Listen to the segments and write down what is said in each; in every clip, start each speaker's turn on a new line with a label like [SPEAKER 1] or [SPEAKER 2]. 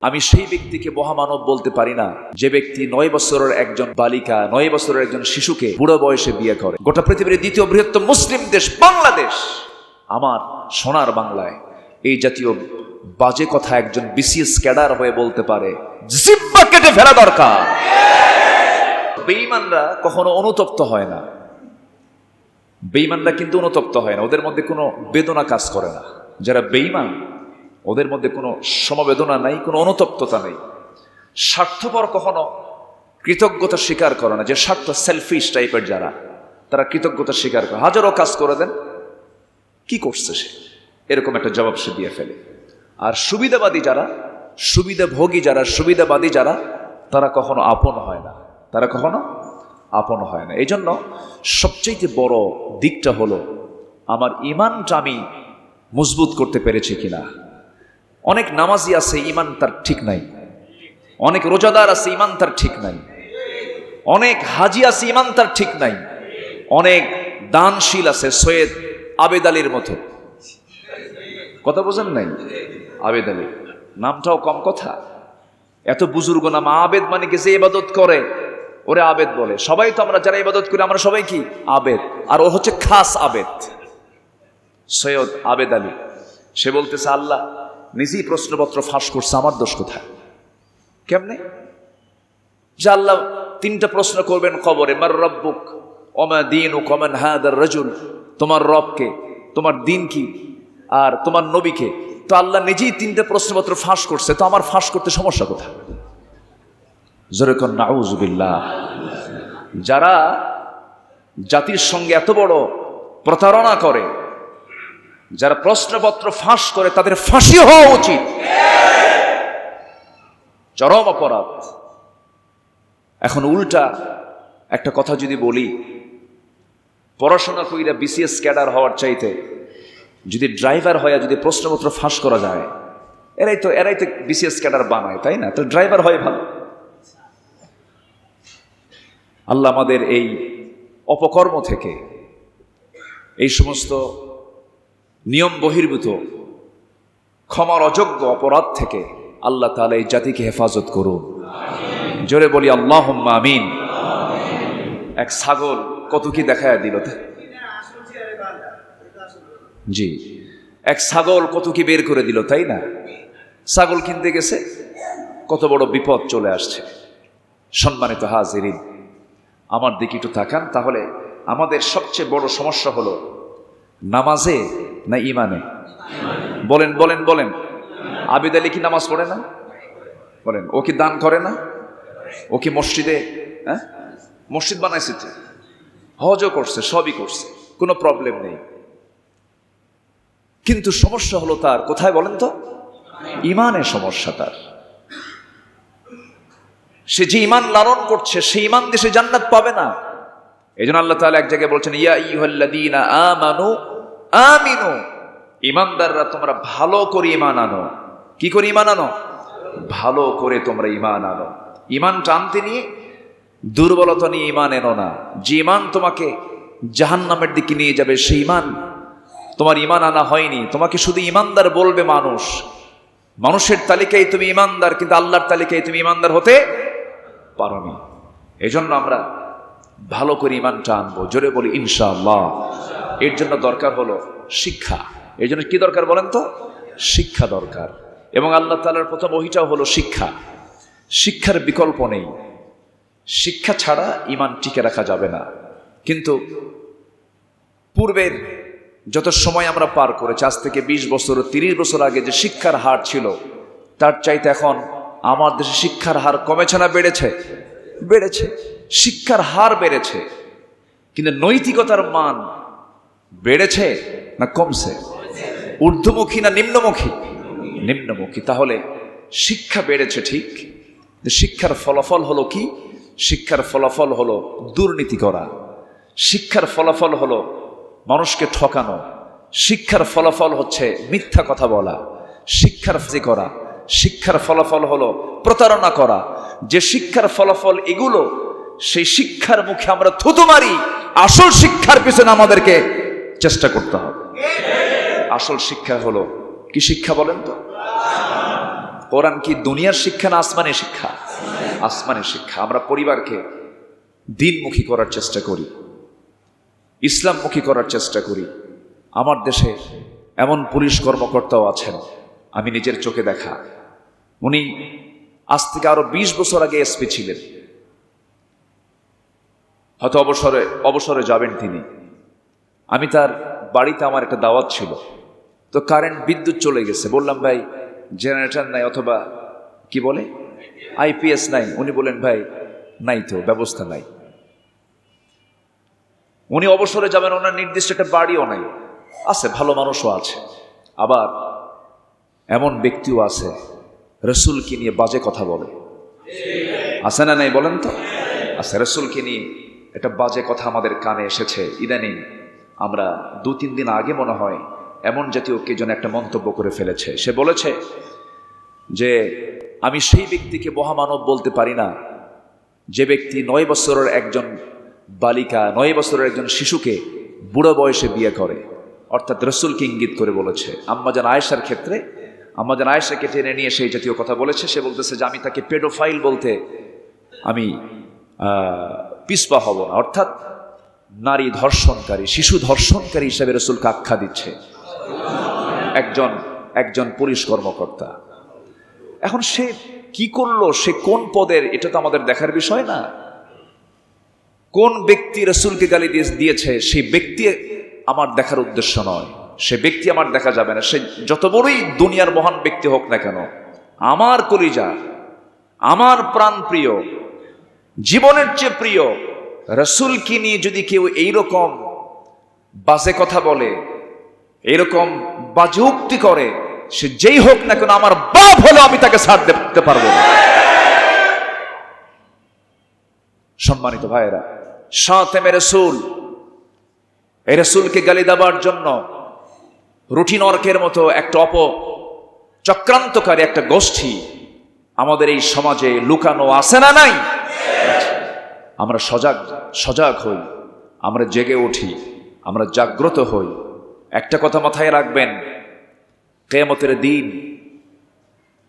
[SPEAKER 1] আমি সেই ব্যক্তিকে মহামানব বলতে পারি না। যে ব্যক্তি নয় বছরের একজন বালিকা, নয় বছরের একজন শিশুকে বুড়ো বয়সে বিয়ে করে। গোটা পৃথিবীর দ্বিতীয় বৃহত্তম মুসলিম দেশ বাংলাদেশ। আমার সোনার বাংলায় এই জাতীয় বাজে কথা একজন বিসিএস ক্যাডার হয়ে বলতে পারে জিব্বা কেটে ফেলা দরকার। বেঈমানরা কখনো অনুতপ্ত হয় না। বেঈমানরা কিন্তু অনুতপ্ত হয় না। ওদের মধ্যে কোনো বেদনা কাজ করে না। যারা বেঈমান ওদের মধ্যে কোনো সমবেদনা নাই, কোনো অনুতপ্ততা নেই। স্বার্থপর কখনো কৃতজ্ঞতা স্বীকার করে না, যে স্বার্থ সেলফিশ টাইপের যারা, তারা কৃতজ্ঞতা স্বীকার করে। হাজারো কাজ করে দেন, কি করছে সে? এরকম একটা জবাব সে দিয়ে ফেলে। আর সুবিধাবাদী যারা, সুবিধাভোগী যারা, সুবিধাবাদী যারা, তারা কখনো আপন হয় না। তারা কখনো আপন হয় না। এই জন্য সবচেয়ে বড় দিকটা হলো, আমার ইমানটা আমি মজবুত করতে পেরেছি কিনা? অনেক নামাজি আছে ইমান তার ঠিক নাই। অনেক রোজাদার আছে ইমান তার ঠিক নাই। অনেক হাজি আছে ইমান তার ঠিক নাই। অনেক দানশীল আছে, সৈয়দ আবেদ আলীর মতো। কথা বোঝেন নাই? আবেদ আলী, নামটাও কম কথা। এত বুজুর্গ নাম, আবেদ মানে কি যে ইবাদত করে? ওরে আবেদ বলে। সবাই তো আমরা যারা ইবাদত করি, আমরা সবাই কি? আবেদ। আর ও হচ্ছে খাস আবেদ। সৈয়দ আবেদ আলী। সে বলতেছে, আল্লাহ নিজেই প্রশ্নপত্র ফাঁস করছে, আমার দোষ কোথায়? কেমনে? যে আল্লাহ তিনটা প্রশ্ন করবেন কবরে, মার রব্বুক, ওমা দিন ও কমান হাদার রজুল, তোমার রবকে, তোমার দিন কি আর তোমার নবীকে। তো আল্লাহ নিজেই তিনটা প্রশ্নপত্র ফাঁস করছে, তো আমার ফাঁস করতে সমস্যা কোথায়? জোরেকন নাউজুবিল্লাহ যারা জাতির সঙ্গে এত বড় প্রতারণা করে যারা প্রশ্নপত্র ফাঁস করে তাদের ফাঁসি হওয়া উচিত। চরম অপরাধ। এখন উল্টা একটা কথা যদি বলি, পড়াশোনা কইরা বিসিএস ক্যাডার হওয়ার চাইতে যদি ড্রাইভার হয়ে যদি প্রশ্নপত্র ফাঁস করা যায়, এরাই তো এরাই তো বিসিএস ক্যাডার বানায়, তাই না? তো ড্রাইভার হয় ভালো। আল্লাহ আমাদের এই অপকর্ম থেকে এই সমস্ত নিয়ম বহির্ভূত। ক্ষমার অযোগ্য অপরাধ থেকে আল্লাহ তালা এই জাতিকে হেফাজত করুন। জোরে বলি আল্লাহ আমিন। এক ছাগল কত কি দেখায় দিল জি। এক ছাগল কত কি বের করে দিল, তাই না? ছাগল কিনতে গেছে, কত বড় বিপদ চলে আসছে। সম্মানিত হাজিরিন, আমার দিকে একটু তাকান, তাহলে আমাদের সবচেয়ে বড় সমস্যা হলো, নামাজে না ইমানে বলেন বলেন বলেন। আবিদ আলী কি নামাজ পড়ে না? বলেন, ও কি দান করে না? ও কি মসজিদে হ্যাঁ? মসজিদ বানাইছে হজও করছে, সবই করছে, কোনো প্রবলেম নেই। কিন্তু সমস্যা হলো তার, কোথায় বলেন তো? ইমানে সমস্যা তার। সে যে ইমান লালন করছে সেই ইমান দেশে জান্নাত পাবে না। এই জন্য আল্লাহ তাআলা এক জায়গায় বলছেন, ইয়া ইউহাল্লাযীনা আমানু আমিনু। ইমানদাররা তোমরা ভালো করে ইমান আনো। কি করে ইমান আনো? ভালো করে তোমরা ইমান আনো। ইমান টানতে নিয়ে, দুর্বলতা নিয়ে ইমান এনো না। যে ইমান তোমাকে জাহান্নামের দিকে নিয়ে যাবে সেই ইমান তোমার ইমান আনা হয়নি। তোমাকে শুধু ইমানদার বলবে মানুষ। মানুষের তালিকায় তুমি ইমানদার, কিন্তু আল্লাহর তালিকায় তুমি ইমানদার হতে পারো না। এই জন্য আমরা ভালো করে ইমানটা আনব জোরে বলি, ইনশাআল্লাহ। এর জন্য দরকার হলো শিক্ষা। এর জন্য কি দরকার বলেন তো? শিক্ষা দরকার। এবং আল্লাহ তালার প্রথম ওহিটাও হলো শিক্ষা। শিক্ষার বিকল্প নেই। শিক্ষা ছাড়া ইমান টিকে রাখা যাবে না। কিন্তু পূর্বের যত সময় আমরা পার করেছি, আজ থেকে বিশ বছর, তিরিশ বছর আগে যে শিক্ষার হার ছিল, তার চাইতে এখন আমার দেশে শিক্ষার হার কমেছে না বেড়েছে? বেড়েছে। শিক্ষার হার বেড়েছে। কিন্তু নৈতিকতার মান বেড়েছে না কমছে? ঊর্ধ্বমুখী না নিম্নমুখী? নিম্নমুখী। তাহলে শিক্ষা বেড়েছে ঠিক শিক্ষার ফলাফল হলো কি? শিক্ষার ফলাফল হলো দুর্নীতি করা। শিক্ষার ফলাফল হলো মানুষকে ঠকানো। শিক্ষার ফলাফল হচ্ছে মিথ্যা কথা বলা। শিক্ষার ফি করা। শিক্ষার ফলাফল হলো প্রতারণা করা। যে শিক্ষার ফলাফল এগুলো, সেই শিক্ষার মুখে আমরা থুতু মারি, আসল শিক্ষার পিছনে আমাদেরকে চেষ্টা করতে হবে। আসল শিক্ষা হলো, কি শিক্ষা বলেন তো? কোরআন কি দুনিয়ার শিক্ষা না আসমানের শিক্ষা? আসমানের শিক্ষা। আমরা পরিবারকে দিনমুখী করার চেষ্টা করি, ইসলামমুখী করার চেষ্টা করি। আমার দেশে এমন পুলিশ কর্মকর্তাও আছেন, আমি নিজের চোখে দেখা। উনি আজ থেকে আরও বিশ বছর আগে এসপি ছিলেন। হয়তো অবসরে অবসরে যাবেন তিনি। আমি তার বাড়িতে আমার একটা দাওয়াত ছিল। তো কারেন্ট বিদ্যুৎ চলে গেছে। বললাম, ভাই জেনারেটার নাই অথবা কি বলে? আইপিএস নাই। উনি বলেন ভাই, নাই তো, ব্যবস্থা নাই। উনি অবসরে যাবেন, ওনার নির্দিষ্ট একটা বাড়িও নাই। আছে, ভালো মানুষও আছে। আবার এমন ব্যক্তিও আছে, রসুলকে নিয়ে বাজে কথা বলে। আছে না নাই বলেন তো? আচ্ছা রসুলকে নিয়ে একটা বাজে কথা আমাদের কানে এসেছে। ইদানিং আমরা দু তিন দিন আগে মনে হয় এমন জাতীয় কে যেন একটা মন্তব্য করে ফেলেছে। সে বলেছে যে, আমি সেই ব্যক্তিকে মহামানব বলতে পারি না। যে ব্যক্তি নয় বছরের একজন বালিকা, নয় বছরের একজন শিশুকে বুড়ো বয়সে বিয়ে করে। অর্থাৎ রসুলকে ইঙ্গিত করে বলেছে। আম্মাজান আয়েশার ক্ষেত্রে আম্মাজান আয়েশাকে টেনে নিয়ে সেই জাতীয় কথা বলেছে। সে বলতেছে যে, আমি তাকে পেডোফাইল বলতে আমি পিসপা হব না। অর্থাৎ নারী ধর্ষণকারী, শিশু ধর্ষণকারী হিসেবে রসুলকে আখ্যা দিচ্ছে। একজন একজন পুলিশ কর্মকর্তা। এখন সে কি করল? সে কোন পদের? এটা তো আমাদের দেখার বিষয় না। কোন ব্যক্তি রসুলকে গালি দিয়ে- দিয়েছে, সেই ব্যক্তি আমার দেখার উদ্দেশ্য নয়। সে ব্যক্তি আমার দেখা যাবে না। সে যত বড়ই দুনিয়ার মহান ব্যক্তি হোক না কেন, আমার কলিজা, আমার প্রাণ প্রিয়, জীবনের চেয়ে প্রিয় রসুলকে নিয়ে যদি কেউ এইরকম বাজে কথা বলে এরকম বাজে করে, সে যেই হোক না কেন আমার বাপ হলে আমি তাকে ছাড় দিতে পারব সম্মানিত ভাইয়েরা, সাঁতেমে রসুল, এই রসুলকে গালি দেবার জন্য রুটিন অর্কের মতো একটা অপ চক্রান্তকারী একটা গোষ্ঠী আমাদের এই সমাজে লুকানো আছে না নাই? আমরা সজাগ সজাগ হই, আমরা জেগে উঠি, আমরা জাগ্রত হই। একটা কথা মাথায় রাখবেন, কেয়ামতের দিন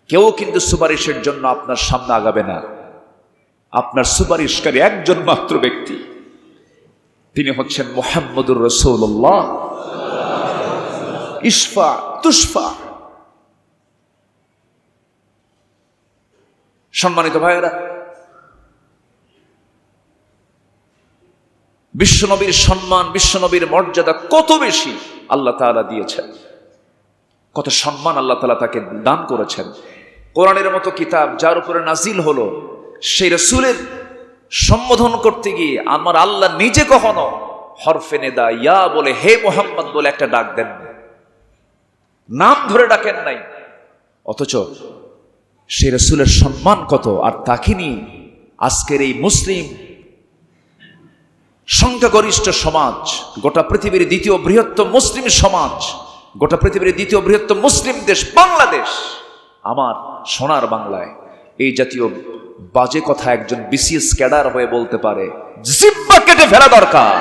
[SPEAKER 1] কেউ কিন্তু সুপারিশের জন্য আপনার সামনে আগাবে না। আপনার সুপারিশকারী একজন মাত্র ব্যক্তি, তিনি হচ্ছেন মোহাম্মদুর রসৌল্লাহ ইসফা তুষ্ফা সম্মানিত ভাইয়েরা বিশ্বনবীর সম্মান, বিশ্বনবীর মর্যাদা কত বেশি আল্লাহ তাআলা দিয়েছেন। কত সম্মান আল্লাহ তাআলা তাকে দান করেছেন। কোরআনের মতো কিতাব যার উপরে নাজিল হলো, সেই রসুলের সম্বোধন করতে গিয়ে আমার আল্লাহ নিজে কখনো হরফে নেদা, ইয়া বলে হে মোহাম্মদ বলে একটা ডাক দেন নাম ধরে ডাকেন নাই। অথচ সেই রসুলের সম্মান কত, আর তাকে নিয়ে আজকের এই মুসলিম সংখ্যাগরিষ্ঠ সমাজ, গোটা পৃথিবীর দ্বিতীয় বৃহত্তম মুসলিম সমাজ, গোটা পৃথিবীর দ্বিতীয় বৃহত্তম মুসলিম দেশ বাংলাদেশ। আমার সোনার বাংলায় এই জাতীয় বাজে কথা একজন বিসিএস ক্যাডার হয়ে বলতে পারে, জিব্বা কেটে ফেলা দরকার।